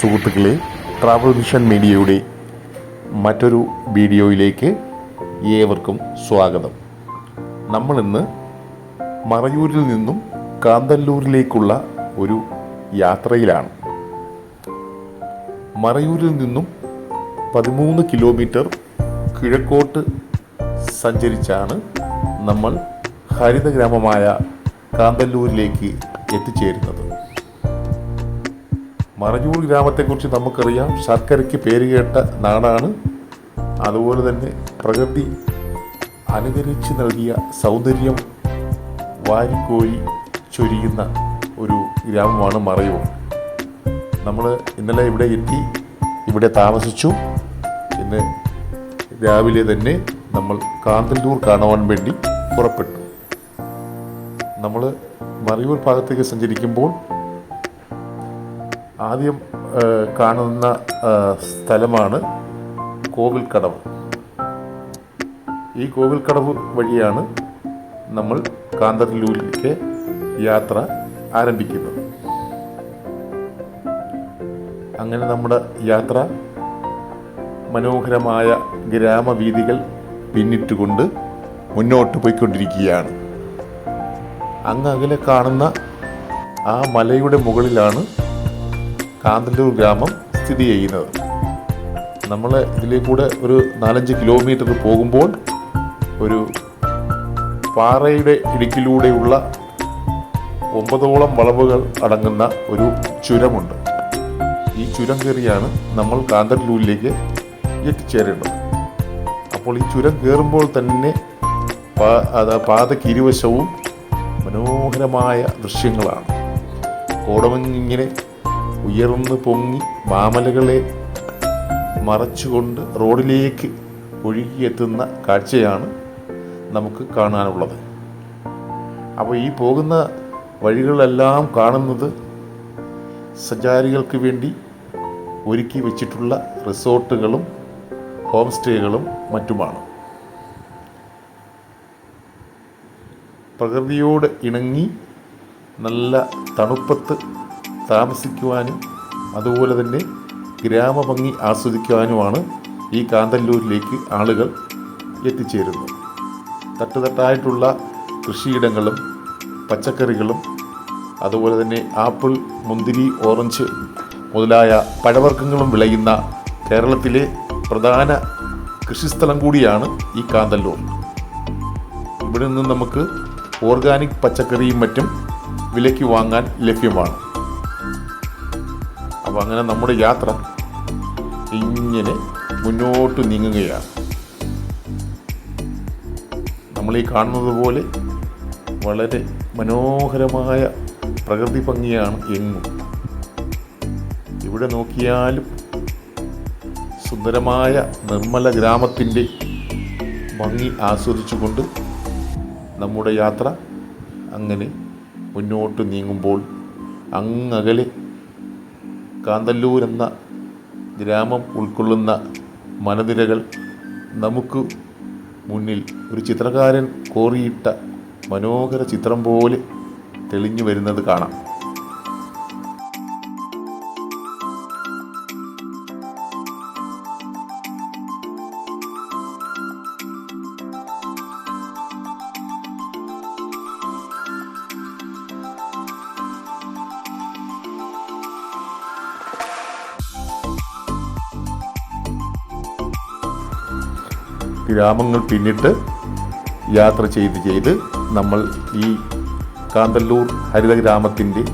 സുഹൃത്തുക്കളെ travel mission മീഡിയയുടെ മറ്റൊരു വീഡിയോയിലേക്ക് ഏവർക്കും സ്വാഗതം. നമ്മളിന്ന് മറയൂരിൽ നിന്നും കാന്തല്ലൂരിലേക്കുള്ള ഒരു യാത്രയിലാണ്. മറയൂരിൽ നിന്നും പതിമൂന്ന് കിലോമീറ്റർ കിഴക്കോട്ട് സഞ്ചരിച്ചാണ് നമ്മൾ ഹരിത ഗ്രാമമായ കാന്തല്ലൂരിലേക്ക് എത്തിച്ചേരുന്നത്. മറയൂർ ഗ്രാമത്തെക്കുറിച്ച് നമുക്കറിയാം. ശർക്കരയ്ക്ക് പേരുകേട്ട നാടാണ്. അതുപോലെ തന്നെ പ്രകൃതി അനുകരിച്ച് നൽകിയ സൗന്ദര്യം വാരിക്കോരി ചൊരിയുന്ന ഒരു ഗ്രാമമാണ് മറയൂർ. നമ്മൾ ഇന്നലെ ഇവിടെ എത്തി ഇവിടെ താമസിച്ചു. ഇന്ന് രാവിലെ തന്നെ നമ്മൾ കാന്തല്ലൂർ കാണുവാൻ വേണ്ടി പുറപ്പെട്ടു. നമ്മൾ മറയൂർ ഭാഗത്തേക്ക് സഞ്ചരിക്കുമ്പോൾ ആദ്യം കാണുന്ന സ്ഥലമാണ് കോവിൽക്കടവ്. ഈ കോവിൽക്കടവ് വഴിയാണ് നമ്മൾ കാന്തല്ലൂരിലേക്ക് യാത്ര ആരംഭിക്കുന്നത്. അങ്ങനെ നമ്മുടെ യാത്ര മനോഹരമായ ഗ്രാമവീഥികൾ പിന്നിട്ടുകൊണ്ട് മുന്നോട്ട് പോയിക്കൊണ്ടിരിക്കുകയാണ്. അങ്ങ് അകലെ കാണുന്ന ആ മലയുടെ മുകളിലാണ് കാന്തല്ലൂർ ഗ്രാമം സ്ഥിതി ചെയ്യുന്നത്. നമ്മൾ ഇതിലെ കൂടെ ഒരു നാലഞ്ച് കിലോമീറ്റർ പോകുമ്പോൾ ഒരു പാറയുടെ ഇടുക്കിലൂടെയുള്ള ഒമ്പതോളം വളവുകൾ അടങ്ങുന്ന ഒരു ചുരമുണ്ട്. ഈ ചുരം കയറിയാണ് നമ്മൾ കാന്തല്ലൂരിലേക്ക് എത്തിച്ചേരേണ്ടത്. അപ്പോൾ ഈ ചുരം കയറുമ്പോൾ തന്നെ പാതയ്ക്ക് ഇരുവശവും മനോഹരമായ ദൃശ്യങ്ങളാണ്. കോടമഞ്ഞിങ്ങനെ ഉയർന്നു പൊങ്ങി മാമലകളെ മറച്ചുകൊണ്ട് റോഡിലേക്ക് ഒഴുകിയെത്തുന്ന കാഴ്ചയാണ് നമുക്ക് കാണാനുള്ളത്. അപ്പോൾ ഈ പോകുന്ന വഴികളെല്ലാം കാണുന്നത് സഞ്ചാരികൾക്ക് വേണ്ടി ഒരുക്കി വെച്ചിട്ടുള്ള റിസോർട്ടുകളും ഹോം സ്റ്റേകളും മറ്റുമാണ്. പ്രകൃതിയോട് ഇണങ്ങി നല്ല തണുപ്പത്ത് താമസിക്കുവാനും അതുപോലെ തന്നെ ഗ്രാമഭംഗി ആസ്വദിക്കുവാനുമാണ് ഈ കാന്തല്ലൂരിലേക്ക് ആളുകൾ എത്തിച്ചേരുന്നത്. തട്ടുതട്ടായിട്ടുള്ള കൃഷിയിടങ്ങളും പച്ചക്കറികളും അതുപോലെ തന്നെ ആപ്പിൾ മുന്തിരി ഓറഞ്ച് മുതലായ പഴവർഗങ്ങളും വിളയുന്ന കേരളത്തിലെ പ്രധാന കൃഷിസ്ഥലം കൂടിയാണ് ഈ കാന്തല്ലൂർ. ഇവിടെ നിന്ന് നമുക്ക് ഓർഗാനിക് പച്ചക്കറിയും മറ്റും വിലയ്ക്ക് വാങ്ങാൻ ലഭ്യമാണ്. അപ്പോൾ അങ്ങനെ നമ്മുടെ യാത്ര ഇങ്ങനെ മുന്നോട്ട് നീങ്ങുകയാണ്. നമ്മൾ ഈ കാണുന്നത് പോലെ വളരെ മനോഹരമായ പ്രകൃതി ഭംഗിയാണ് എങ്ങും. ഇവിടെ നോക്കിയാലും സുന്ദരമായ നിർമ്മല ഗ്രാമത്തിന്റെ ഭംഗി ആസ്വദിച്ചുകൊണ്ട് നമ്മുടെ യാത്ര അങ്ങനെ മുന്നോട്ട് നീങ്ങുമ്പോൾ അങ്ങകലെ കാന്തല്ലൂർ എന്ന ഗ്രാമം ഉൾക്കൊള്ളുന്ന മലനിരകൾ നമുക്ക് മുന്നിൽ ഒരു ചിത്രകാരൻ കോറിയിട്ട മനോഹര ചിത്രം പോലെ തെളിഞ്ഞു വരുന്നത് കാണാം. ഗ്രാമങ്ങൾ പിന്നിട്ട് യാത്ര ചെയ്ത് ചെയ്ത് നമ്മൾ ഈ കാന്തല്ലൂർ ഹരിത ഗ്രാമത്തിന്റെ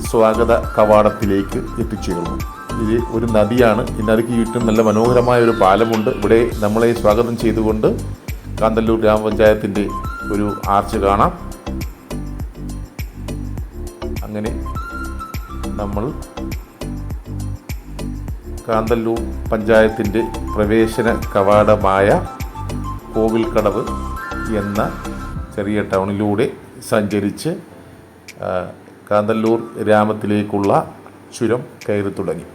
സ്വാഗത കവാടത്തിലേക്ക് എത്തിച്ചേർന്നു. ഇത് ഒരു നദിയാണ്. നദിക്ക് ചുറ്റും നല്ല മനോഹരമായ ഒരു പാലമുണ്ട്. ഇവിടെ നമ്മളെ സ്വാഗതം ചെയ്തുകൊണ്ട് കാന്തല്ലൂർ ഗ്രാമപഞ്ചായത്തിന്റെ ഒരു ആർച്ച് കാണാം. അങ്ങനെ നമ്മൾ കാന്തല്ലൂർ പഞ്ചായത്തിന്റെ പ്രവേശന കവാടമായ കോവിൽക്കടവ് എന്ന ചെറിയ ടൗണിലൂടെ സഞ്ചരിച്ച് കാന്തല്ലൂർ ഗ്രാമത്തിലേക്കുള്ള ചുരം കയറി തുടങ്ങി.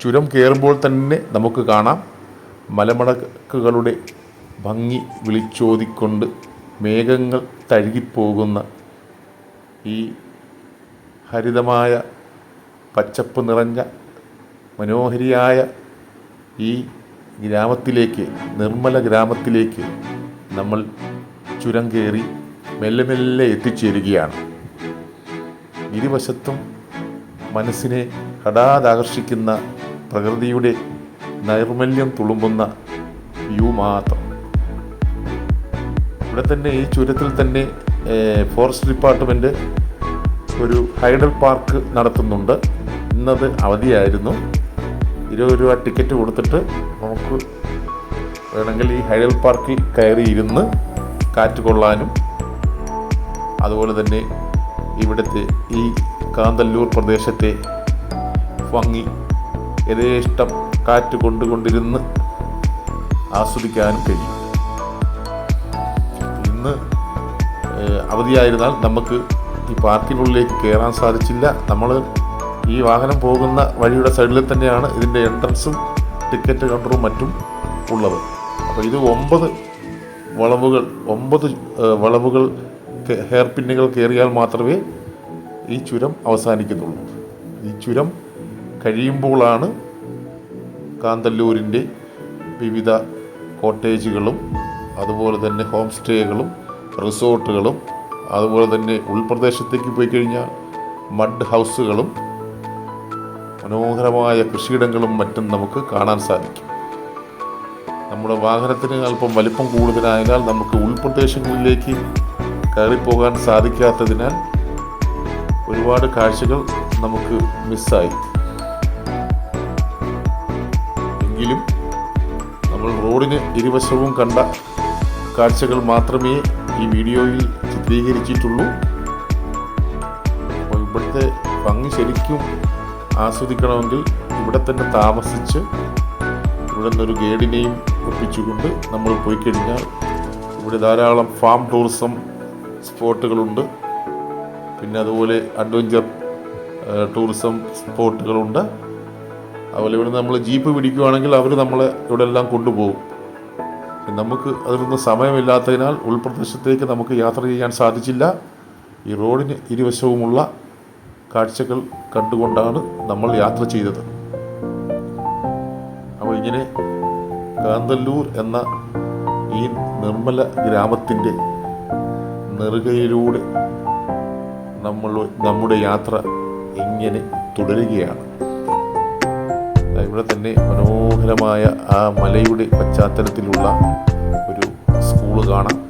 ചുരം കയറുമ്പോൾ തന്നെ നമുക്ക് കാണാം മലമടക്കുകളുടെ ഭംഗി വിളിച്ചോതിക്കൊണ്ട് മേഘങ്ങൾ തഴുകിപ്പോകുന്ന ഈ ഹരിതമായ പച്ചപ്പ് നിറഞ്ഞ മനോഹരിയായ ഈ ഗ്രാമത്തിലേക്ക് നിർമ്മല ഗ്രാമത്തിലേക്ക് നമ്മൾ ചുരം കയറി മെല്ലെ മെല്ലെ എത്തിച്ചേരുകയാണ്. ഇരുവശത്തും മനസ്സിനെ ഹഠാതാകർഷിക്കുന്ന പ്രകൃതിയുടെ നൈർമല്യം തുളുമ്പുന്ന വ്യൂ മാത്രം. ഇവിടെ തന്നെ ഈ ചുരത്തിൽ തന്നെ ഫോറസ്റ്റ് ഡിപ്പാർട്ട്മെന്റ് ഒരു ഹൈഡൽ പാർക്ക് നടത്തുന്നുണ്ട്. ഇന്നത് അവധിയായിരുന്നു. ഇരുപത് രൂപ ടിക്കറ്റ് കൊടുത്തിട്ട് നമുക്ക് വേണമെങ്കിൽ ഈ ഹൈഡൽ പാർക്കിൽ കയറി ഇരുന്ന് കാറ്റ് കൊള്ളാനും അതുപോലെ തന്നെ ഇവിടുത്തെ ഈ കാന്തല്ലൂർ പ്രദേശത്തെ ഭംഗി യഥേഷ്ടം കാറ്റ് കൊണ്ടുകൊണ്ടിരുന്ന് ആസ്വദിക്കാനും കഴിയും. ഇന്ന് അവധിയായിരുന്നാൽ നമുക്ക് ഈ പാർക്കിനുള്ളിലേക്ക് കയറാൻ സാധിച്ചില്ല. നമ്മൾ ഈ വാഹനം പോകുന്ന വഴിയുടെ സൈഡിൽ തന്നെയാണ് ഇതിന്റെ എൻട്രൻസും ടിക്കറ്റ് കൗണ്ടറും മറ്റും ഉള്ളത്. അപ്പോൾ ഇത് ഒമ്പത് വളവുകൾ ഒമ്പത് വളവുകൾ ഹെയർ പിന്നുകൾ കയറിയാൽ മാത്രമേ ഈ ചുരം അവസാനിക്കുന്നുള്ളൂ ഈ ചുരം കഴിയുമ്പോഴാണ് കാന്തല്ലൂരിന്റെ വിവിധ കോട്ടേജുകളും അതുപോലെ തന്നെ ഹോം സ്റ്റേകളും റിസോർട്ടുകളും അതുപോലെ തന്നെ ഉൾപ്രദേശത്തേക്ക് പോയി കഴിഞ്ഞാൽ മഡ് ഹൗസുകളും മനോഹരമായ കൃഷിയിടങ്ങളും മറ്റും നമുക്ക് കാണാൻ സാധിക്കും. നമ്മുടെ വാഹനത്തിന് അല്പം വലിപ്പം കൂടുതലായതിനാൽ നമുക്ക് ഉൾപ്രദേശങ്ങളിലേക്ക് കയറിപ്പോകാൻ സാധിക്കാത്തതിനാൽ ഒരുപാട് കാഴ്ചകൾ നമുക്ക് മിസ്സായി. എങ്കിലും നമ്മൾ റോഡിന് ഇരുവശവും കണ്ട കാഴ്ചകൾ മാത്രമേ ഈ വീഡിയോയിൽ ചിത്രീകരിച്ചിട്ടുള്ളൂ. അപ്പോൾ ഇവിടുത്തെ ഭംഗി ശരിക്കും ആസ്വദിക്കണമെങ്കിൽ ഇവിടെ തന്നെ താമസിച്ച് ഇവിടെ നിന്നൊരു ഗൈഡിനെയും ഒപ്പിച്ചുകൊണ്ട് നമ്മൾ പോയി കഴിഞ്ഞാൽ ഇവിടെ ധാരാളം ഫാം ടൂറിസം സ്പോട്ടുകളുണ്ട് പിന്നെ അതുപോലെ അഡ്വഞ്ചർ ടൂറിസം സ്പോട്ടുകളുണ്ട് അതുപോലെ ഇവിടെ നമ്മൾ ജീപ്പ് പിടിക്കുകയാണെങ്കിൽ അവർ നമ്മളെ ഇവിടെ എല്ലാം കൊണ്ടുപോകും. നമുക്ക് അതിനൊന്നും സമയമില്ലാത്തതിനാൽ ഉൾപ്രദേശത്തേക്ക് നമുക്ക് യാത്ര ചെയ്യാൻ സാധിച്ചില്ല. ഈ റോഡിന് ഇരുവശവുമുള്ള കാഴ്ചകൾ കണ്ടുകൊണ്ടാണ് നമ്മൾ യാത്ര ചെയ്തത്. അപ്പോൾ ഇങ്ങനെ കാന്തല്ലൂർ എന്ന ഈ നിർമ്മല ഗ്രാമത്തിന്റെ നെറുകയിലൂടെ നമ്മൾ നമ്മുടെ യാത്ര ഇങ്ങനെ തുടരുകയാണ്. ഇവിടെ തന്നെ മനോഹരമായ ആ മലയുടെ പശ്ചാത്തലത്തിലുള്ള ഒരു സ്കൂൾ കാണാം.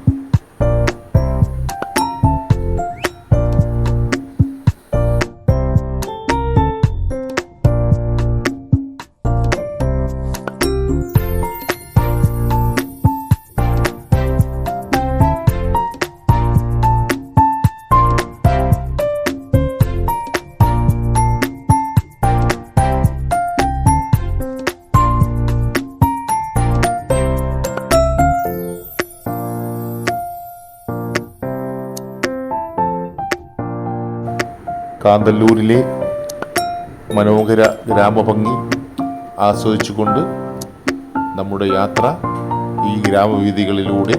കാന്തല്ലൂരിലെ മനോഹര ഗ്രാമഭംഗി ആസ്വദിച്ചുകൊണ്ട് നമ്മുടെ യാത്ര ഈ ഗ്രാമവീഥികളിലൂടെ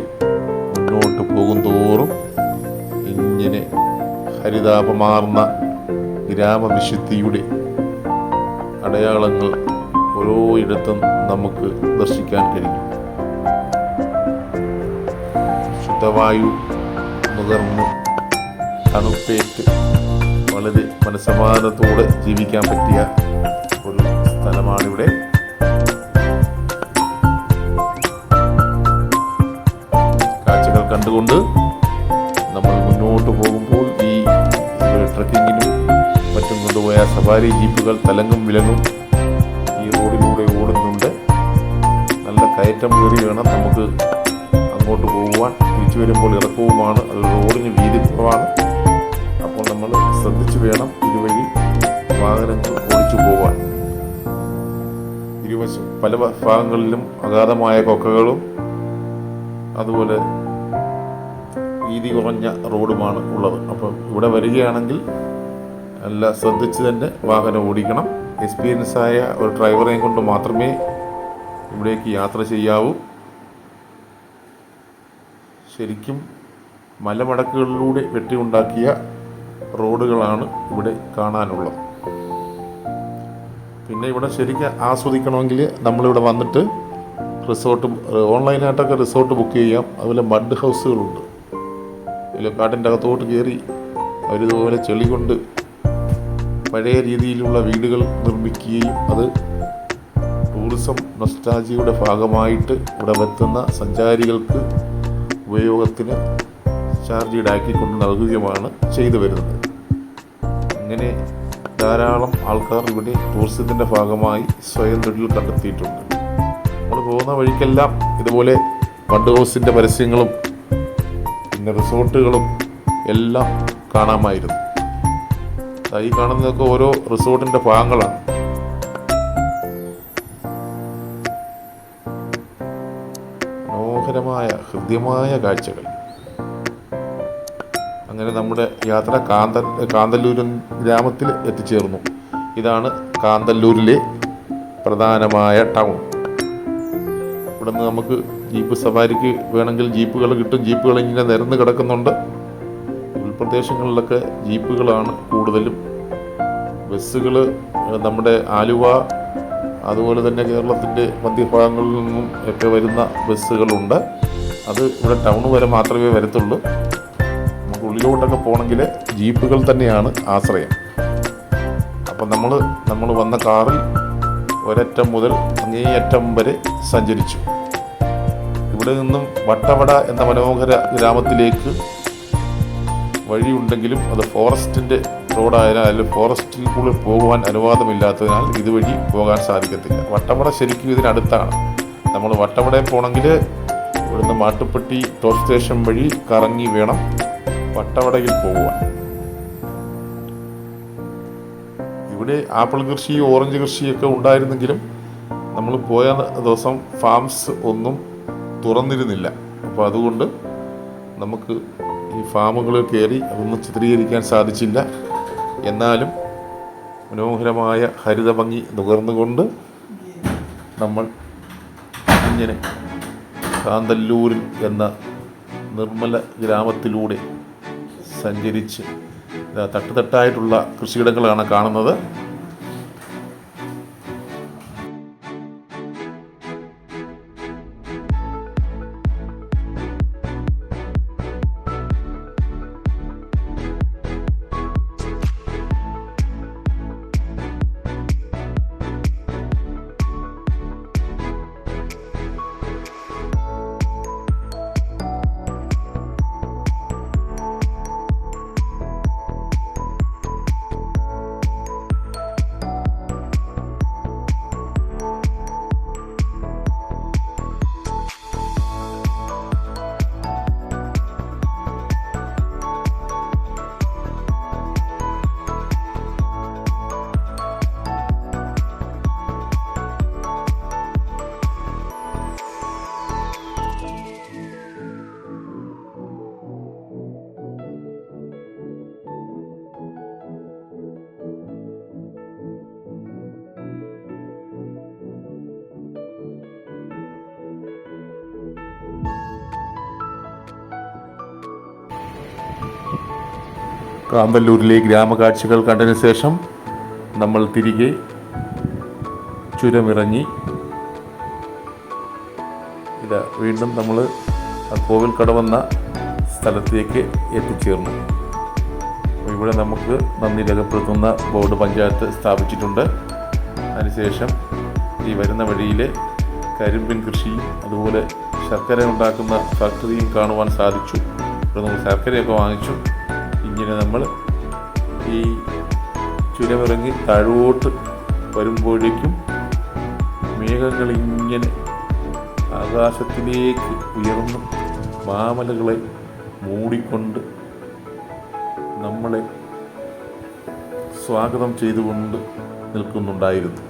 മുന്നോട്ട് പോകുന്തോറും ഇങ്ങനെ ഹരിതാപമാർന്ന ഗ്രാമവിശുദ്ധിയുടെ അടയാളങ്ങൾ ഓരോയിടത്തും നമുക്ക് ദർശിക്കാൻ കഴിയും ശുദ്ധവായു നുകർന്ന് തണുപ്പേറ്റ് വളരെ മനസ്സമാധാനത്തോടെ ജീവിക്കാൻ പറ്റിയ ഒരു സ്ഥലമാണിവിടെ കാഴ്ചകൾ കണ്ടുകൊണ്ട് നമ്മൾ മുന്നോട്ട് പോകുമ്പോൾ ഈ ട്രക്കിങ്ങിനും മറ്റും കൊണ്ടുപോയ സഫാരി ജീപ്പുകൾ തലങ്ങും വിലങ്ങും ഈ റോഡിലൂടെ ഓടുന്നുണ്ട്. നല്ല കയറ്റം കയറി വേണം നമുക്ക് അങ്ങോട്ട് പോകുവാൻ തിരിച്ചു വരുമ്പോൾ ഇറക്കവുമാണ് അത് റോഡിന് വീതി കുറവാണ് വേണം ഇതുവഴി വാഹനങ്ങൾ ഓടിച്ചു പോകാൻ ഇരുവശം പല ഭാഗങ്ങളിലും അഗാധമായ കൊക്കകളും അതുപോലെ വീതി കുറഞ്ഞ റോഡുമാണ് ഉള്ളത്. അപ്പം ഇവിടെ വരികയാണെങ്കിൽ നല്ല ശ്രദ്ധിച്ച് തന്നെ വാഹനം ഓടിക്കണം. എക്സ്പീരിയൻസ് ആയ ഒരു ഡ്രൈവറെയും കൊണ്ട് മാത്രമേ ഇവിടേക്ക് യാത്ര ചെയ്യാവൂ. ശരിക്കും മലമടക്കുകളിലൂടെ വെട്ടിയുണ്ടാക്കിയ റോഡുകളാണ് ഇവിടെ കാണാനുള്ളത്. പിന്നെ ഇവിടെ ശരിക്കും ആസ്വദിക്കണമെങ്കിൽ നമ്മളിവിടെ വന്നിട്ട് റിസോർട്ട് ഓൺലൈനായിട്ടൊക്കെ റിസോർട്ട് ബുക്ക് ചെയ്യാം. അതുപോലെ മഡ് ഹൗസുകളുണ്ട്. ഇതിൽ കാട്ടിന്റെ അകത്തോട്ട് കയറി അവരിതുപോലെ ചെളി കൊണ്ട് പഴയ രീതിയിലുള്ള വീടുകൾ നിർമ്മിക്കുകയും അത് ടൂറിസം നൊസ്റ്റാജിയുടെ ഭാഗമായിട്ട് ഇവിടെ എത്തുന്ന സഞ്ചാരികൾക്ക് ഉപയോഗത്തിന് ചാർജ് ഈടാക്കിക്കൊണ്ട് നൽകുകയുമാണ് ചെയ്തു വരുന്നത്. അങ്ങനെ ധാരാളം ആൾക്കാർ ഇവിടെ ടൂറിസത്തിന്റെ ഭാഗമായി സ്വയം തൊഴിൽ കണ്ടെത്തിയിട്ടുണ്ട്. നമ്മൾ പോകുന്ന വഴിക്കെല്ലാം ഇതുപോലെ ഫണ്ട് ഹൗസിന്റെ പരസ്യങ്ങളും പിന്നെ റിസോർട്ടുകളും എല്ലാം കാണാമായിരുന്നു. ഈ കാണുന്നതൊക്കെ ഓരോ റിസോർട്ടിന്റെ ഭാഗങ്ങളാണ്. മനോഹരമായ ഹൃദ്യമായ കാഴ്ചകൾ. അങ്ങനെ നമ്മുടെ യാത്ര കാന്ത കാന്തല്ലൂർ ഗ്രാമത്തിൽ എത്തിച്ചേർന്നു. ഇതാണ് കാന്തല്ലൂരിലെ പ്രധാനമായ ടൗൺ. ഇവിടെ നിന്ന് നമുക്ക് ജീപ്പ് സവാരിക്ക് വേണമെങ്കിൽ ജീപ്പുകൾ കിട്ടും. ജീപ്പുകൾ ഇങ്ങനെ നിരന്ന് കിടക്കുന്നുണ്ട്. ഉൾപ്രദേശങ്ങളിലൊക്കെ ജീപ്പുകളാണ് കൂടുതലും. ബസ്സുകൾ നമ്മുടെ ആലുവ അതുപോലെ തന്നെ കേരളത്തിന്റെ മധ്യഭാഗങ്ങളിൽ നിന്നും ഒക്കെ വരുന്ന ബസ്സുകളുണ്ട്. അത് ഇവിടെ ടൗൺ വരെ മാത്രമേ വരത്തുള്ളൂ. ഉള്ളിലോട്ടൊക്കെ പോകണമെങ്കിൽ ജീപ്പുകൾ തന്നെയാണ് ആശ്രയം. അപ്പം നമ്മൾ നമ്മൾ വന്ന കാറിൽ ഒരറ്റം മുതൽ അങ്ങേയറ്റം വരെ സഞ്ചരിച്ചു. ഇവിടെ നിന്നും വട്ടവട എന്ന മനോഹര ഗ്രാമത്തിലേക്ക് വഴിയുണ്ടെങ്കിലും അത് ഫോറസ്റ്റിന്റെ റോഡായാലും അതിൽ ഫോറസ്റ്റിൽ കൂടെ പോകുവാൻ അനുവാദമില്ലാത്തതിനാൽ ഇതുവഴി പോകാൻ സാധിക്കത്തില്ല. വട്ടവട ശരിക്കും ഇതിനടുത്താണ്. നമ്മൾ വട്ടവടയിൽ പോകണമെങ്കിൽ ഇവിടുന്ന് മാട്ടുപ്പെട്ടി ടോപ്പ് സ്റ്റേഷൻ വഴി കറങ്ങി വേണം. വട്ടവടയിൽ പോവുക. ഇവിടെ ആപ്പിൾ കൃഷി ഓറഞ്ച് കൃഷിയൊക്കെ ഉണ്ടായിരുന്നെങ്കിലും നമ്മൾ പോയ ദിവസം ഫാംസ് ഒന്നും തുറന്നിരുന്നില്ല. അപ്പോൾ അതുകൊണ്ട് നമുക്ക് ഈ ഫാമുകളിൽ കയറി അതൊന്നും ചിത്രീകരിക്കാൻ സാധിച്ചില്ല. എന്നാലും മനോഹരമായ ഹരിത ഭംഗി നുകർന്നുകൊണ്ട് നമ്മൾ ഇങ്ങനെ കാന്തല്ലൂരിൽ എന്ന നിർമ്മല ഗ്രാമത്തിലൂടെ സഞ്ചരിച്ച് തട്ടുതട്ടായിട്ടുള്ള കൃഷിയിടങ്ങളാണ് കാണുന്നത്. കാന്തല്ലൂരിലെ ഗ്രാമകാഴ്ചകൾ കണ്ടതിന് ശേഷം നമ്മൾ തിരികെ ചുരമിറങ്ങി. ഇതാ വീണ്ടും നമ്മൾ കോവിൽ കടവന്ന സ്ഥലത്തേക്ക് എത്തിച്ചേർന്നു. ഇവിടെ നമുക്ക് നന്ദി രേഖപ്പെടുത്തുന്ന ബോർഡ് പഞ്ചായത്ത് സ്ഥാപിച്ചിട്ടുണ്ട്. അതിനുശേഷം ഈ വരുന്ന വഴിയിൽ കരിമ്പിൻ കൃഷിയും അതുപോലെ ശർക്കര ഉണ്ടാക്കുന്ന ഫാക്ടറിയും കാണുവാൻ സാധിച്ചു. ഇവിടെ നമ്മൾ ശർക്കരയൊക്കെ വാങ്ങിച്ചു. ഇങ്ങനെ നമ്മൾ ഈ ചുരമിറങ്ങി താഴോട്ട് വരുമ്പോഴേക്കും മേഘങ്ങൾ ഇങ്ങനെ ആകാശത്തിലേക്ക് ഉയർന്ന് മാമലകളെ മൂടിക്കൊണ്ട് നമ്മളെ സ്വാഗതം ചെയ്തുകൊണ്ട് നിൽക്കുന്നുണ്ടായിരുന്നു.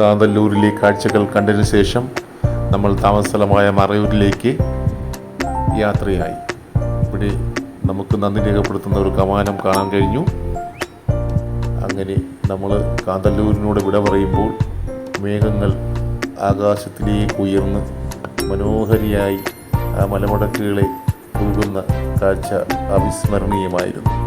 കാന്തല്ലൂരിലെ കാഴ്ചകൾ കണ്ടതിന് ശേഷം നമ്മൾ താമസസ്ഥലമായ മറയൂരിലേക്ക് യാത്രയായി. ഇവിടെ നമുക്ക് നന്ദി രേഖപ്പെടുത്തുന്ന ഒരു കമാനം കാണാൻ കഴിഞ്ഞു. അങ്ങനെ നമ്മൾ കാന്തല്ലൂരിനോട് വിട പറയുമ്പോൾ മേഘങ്ങൾ ആകാശത്തിലേക്ക് ഉയർന്ന് മനോഹരിയായി ആ മലമടക്കുകളെ ഒഴുകുന്ന കാഴ്ച അവിസ്മരണീയമായിരുന്നു.